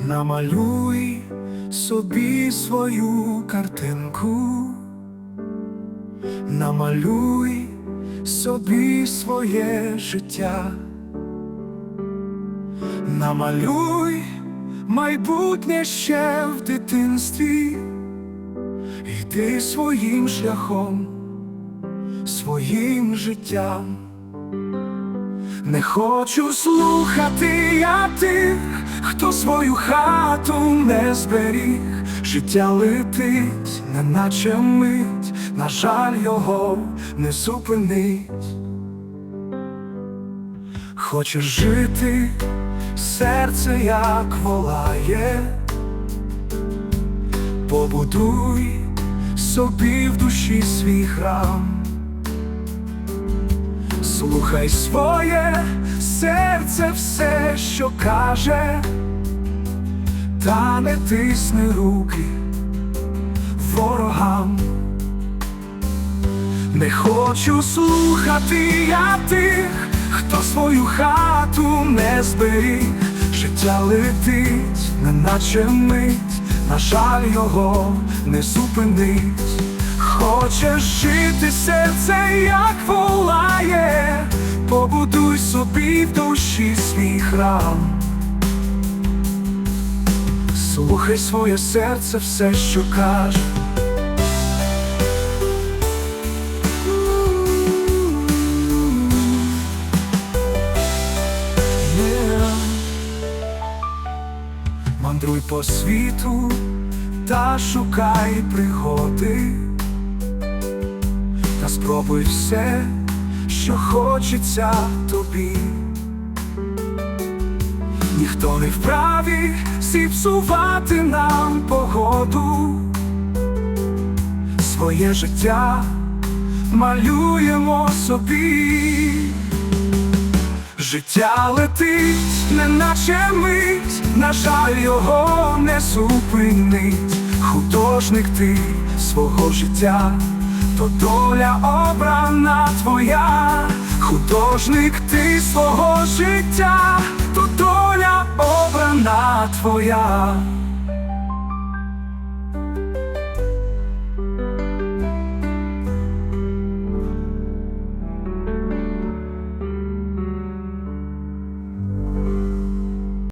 Намалюй собі свою картинку, намалюй собі своє життя, намалюй майбутнє ще в дитинстві, йди своїм шляхом, своїм життям. Не хочу слухати я тих, хто свою хату не зберіг, життя летить, неначе мить, на жаль, його не зупинить. Хочеш жити, серце як волає, побудуй собі в душі свій храм. Слухай своє серце все, що каже, та не тисни руки ворогам. Не хочу слухати я тих, хто свою хату не зберіг, життя летить, неначе мить, на жаль, його не зупинить. Хочеш жити серце, як волає, побудуй собі в душі свій храм. Слухай своє серце, все, що каже. Мандруй по світу та шукай пригоди, та спробуй все, що хочеться тобі. Ніхто не вправі зіпсувати нам погоду, своє життя малюємо собі. Життя летить, неначе мить, на жаль, його не зупинить. Художник ти свого життя, то доля обрана твоя, художник ти свого життя, то доля обрана твоя.